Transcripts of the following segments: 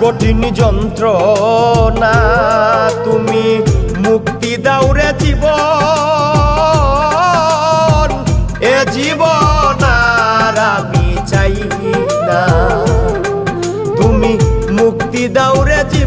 কঠিন যন্ত্র না তুমি মুক্তি দাউরে জীবন। এ জীবন আর আমি চাই না। তুমি মুক্তি দাউরে জীবন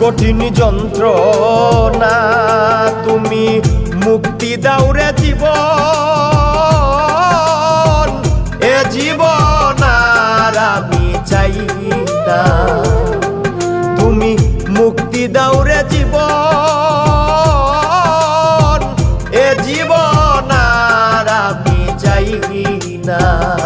কঠিন যন্ত্র না তুমি মুক্তি দাউরে জীবন। এ জীবন আর আমি চাই না। তুমি মুক্তি দাউরে জীবন। এ জীবন আর আমি চাই না।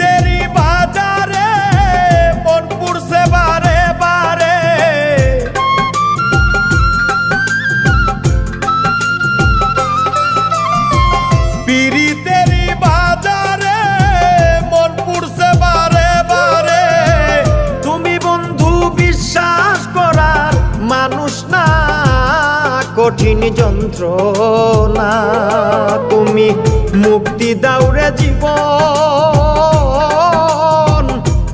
কঠিন যন্ত্র না তুমি মুক্তি দাউরে জীবন।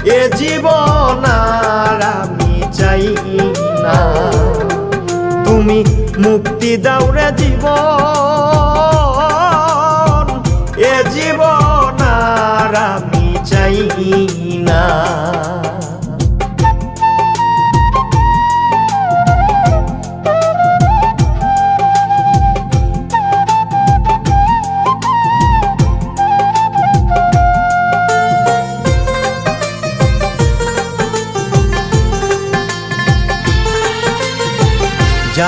এ জীবন আর আমি চাই না। তুমি মুক্তি দাউরে জীবন। এ জীবন আর আমি চাই না।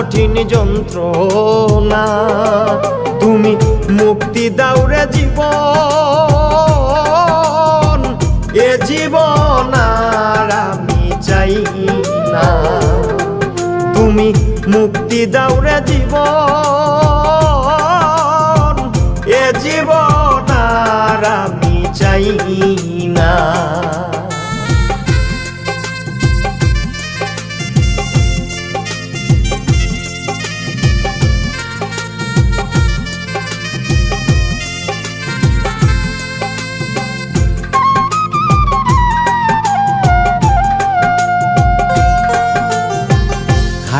কঠিন যন্ত্রণা। তুমি মুক্তি দাউরে জীবন, এ জীবন আর আমি চাই না। তুমি মুক্তি দাউরে জীবন, এ জীবন আর আমি চাই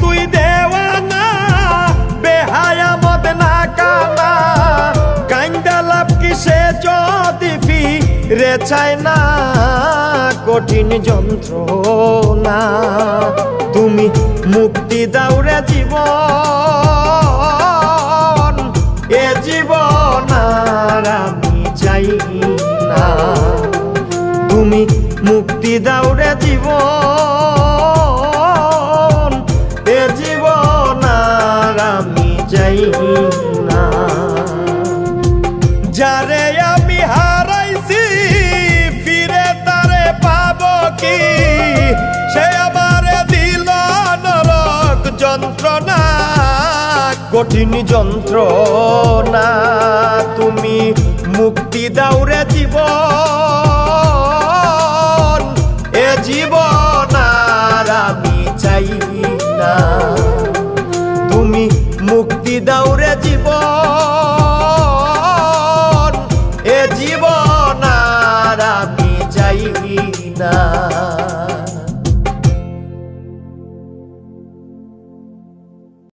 তুই দেওয়ানা, বেহায়া মদ না কানা। কাইন্দা লাভ কিসে যদি ফি রে চায় না? কঠিন যন্ত্রণা, তুমি মুক্তি দাও রে এ জীবন আমি চাই না। তুমি মুক্তি দাও রে জীবন। কঠিন যন্ত্রণা তুমি মুক্তি দাও